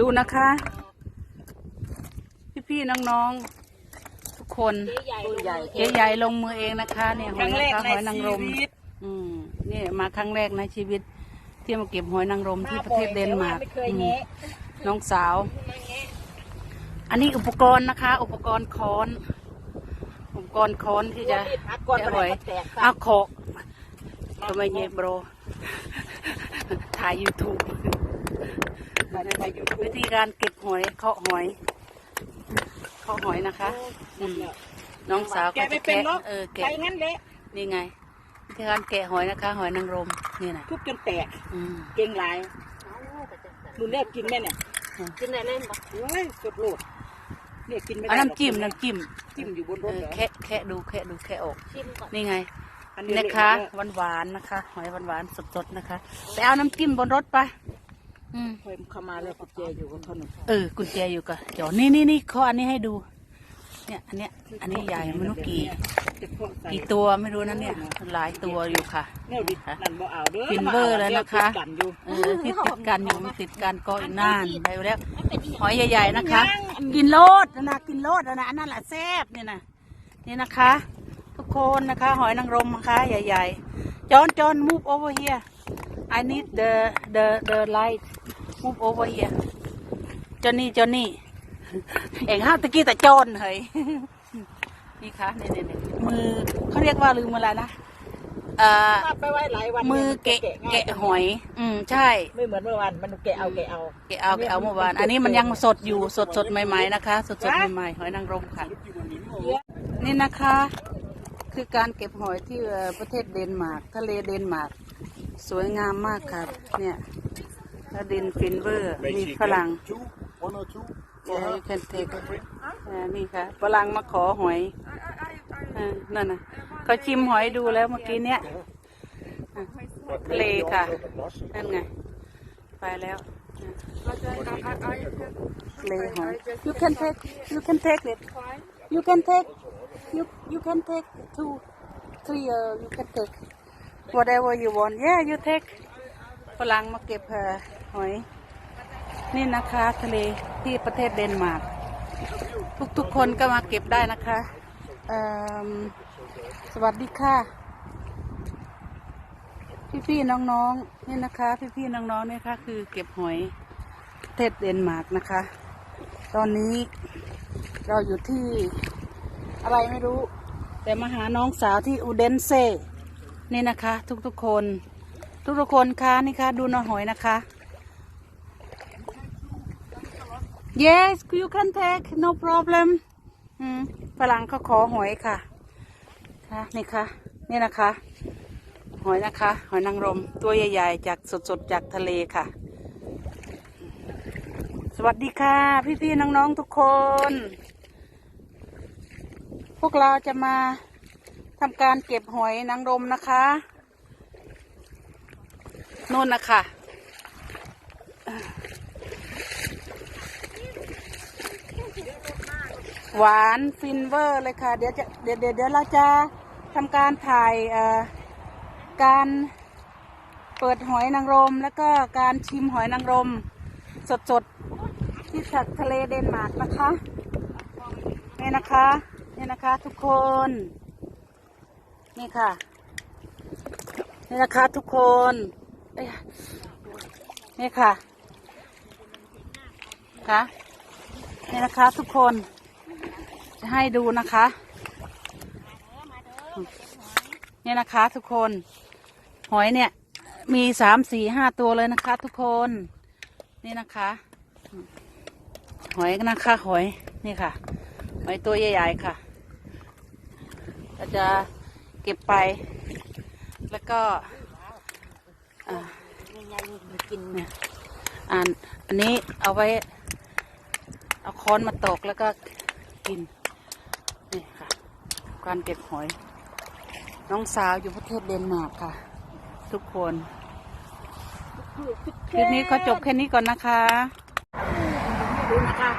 ดูนะคะ พี่ๆน้องๆทุกคนตัวใหญ่เจ๊ใหญ่ลงมือเองนะคะเนี่ยหคอยรั้งแรนะกคะในหอยนางรมชีวิตอืมนี่มาครั้งแรกในชีวิต ที่มาเก็บหอยนางรมที่ประเทศเดนมาร์กไม่เคยอืมแงะน้องสาว อันนี้อุปกรณ์นะคะ อุปกรณ์ค้อนอุปกรณ์ค้อนที่จะมีดพักก่อนจะมันหอยแตกเอาโขกทำไมเยบโรถ่ายยูทูบไปอยู่ วิธีการเก็บหอยเคาะหอยเคาะหอยนะคะอืมน้องสาวแกก็ไม่จะเป็นแกะหรอกเออใครแกะงั้นเละนี่ไงวิธีการแกะหอยนะคะ หอยนางรมนี่นะทุบจนแตกอืมเก่งหลายมึงแนบกินแม่เนี่ยกินได้เล่นปะโอ้ยสดโลดเนี่ยกินไม่ได้เอาน้ำจิ้มน้ำจิ้มจิ้มอยู่บนรเอถอเหรอแคะแคะดูแคะดูแคะออกชิมก่อนนี่ไงอันนี่นี้นะคะหวานหวานๆนะคะ หอยหวานหวานๆสดๆนะคะไปเอาน้ำจิ้มบนรถไป อืมเพิ่มเข้ามาแล้วกุญแจอยู่บนถนนเออกุญแจอยู่กับจอนี่นี่นี่เขาอันนี้ให้ดู เนี่ย อันเนี้ย อันนี้ใหญ่ไม่รู้กี่จะเคาะใส่กี่ตัวไม่รู้นะเนี่ย หลายตัวอยู่ค่ะ แนวดินั่นบ่เอาเด้อฟินเวอร์เลยนะคะมาเอาเดี๋ยวติดกันอยู่เออที่ติดกันอยู่มันติดกันก็อีกนานไปแล้วหอยใหญ่ ๆนะคะ กินโลดนะนะกินโลดนะนะอันนั่นแหละแซ่บเนี่ยนะนี่นะคะ ทุกคนนะคะ หอยนางรมนะคะ ใหญ่ ๆจอนจอน move over here I need the the the light move over here จอนนี่จอนนี่เอ็งห้าวตะกี้แต่โจนเฮ้ยนี่ค่ะนี่นี่นี่มือเขาเรียกว่าลืมอะไรนะเอ่อมาไปไว้หลายวันมือเกะง่ายแกะหอย อืมใช่ ไม่เหมือนเมื่อวานมันแกะเอาแกะเอาแกะเอาแกะเอาเมื่อวาน อันนี้มันยังสดอยู่สดสดๆใหม่ๆนะคะ สดสดๆใหม่ๆหอยนางรมค่ะ นี่นะคะ คือการเก็บหอยที่เอ่อประเทศเดนมาร์กทะเลเดนมาร์ก สวยงามมากค่ะเนี่ยแล้วดินฟินเวอร์ มีฝรั่ง Two, one or two. เออ can take เออนี่ค่ะฝรั่งมาขอหอยเออนั่นน่ะเขาชิมหอยดูแล้วเมื่อกี้เนี้ยอะทะเลค่ะ นั่นไง ไปแล้วทะเลหอย you can take you can take it you can take you you can take two three uh, you can take whatever you want yeah you take ฝรั่งมาเก็บเหอย นี่นะคะทะเลที่ประเทศเดนมาร์กทุกๆคนก็มาเก็บได้นะคะสวัสดีค่ะ พี่ๆน้องๆนี่นะคะ พี่ๆน้องๆนี่ค่ะคือเก็บหอยประเทศเดนมาร์กนะคะ ตอนนี้เราอยู่ที่อะไรไม่รู้ แต่มาหาน้องสาวที่อูเดนเซ นี่นะคะ ทุกๆคน ทุกๆคนคะนี่ค่ะดูน้าหอยนะคะ yes you can take no problem ฝรั่งเขาขอหอยค่ะค่ะนี่ค่ะนี่นะคะ หอยนะคะ หอยนางรมตัวใหญ่ๆ จากสดๆ จากทะเลค่ะ สวัสดีค่ะ พี่ๆน้องๆทุกคน พวกเราจะมา ทำการเก็บหอยนางรมนะคะนู่นนะคะหวานฟินเวอร์เลยค่ะ เดี๋ยวจะเดี๋ยวเดี๋ยวเดี๋ยวเราจะทำการถ่ายการเปิดหอยนางรม แล้วก็การชิมหอยนางรม สดๆ ที่จากทะเลเดนมาร์กนะคะนี่นะคะนี่นะคะทุกคน นี่ค่ะ นี่นะคะทุกคนนี่ค่ะค่ะนี่นะคะทุกคนจะให้ดูนะคะนี่นะคะทุกคนหอยเนี่ย มีสามสี่ห้าตัวเลยนะคะ ทุกคนนี่นะคะ หอยนะคะหอยนี่ค่ะ หอยตัวใหญ่ๆค่ะเราจะ เก็บไป แล้วก็อ่ากินเนี่ยอ่านอันนี้เอาไว้ เอาค้อนมาตอกแล้วก็กิน นี่ค่ะ การเก็บหอย น้องสาวอยู่ประเทศเดนมาร์กค่ะ ทุกคนคลิปนี้ก็จบแค่นี้ก่อนนะคะ ดูนะคะ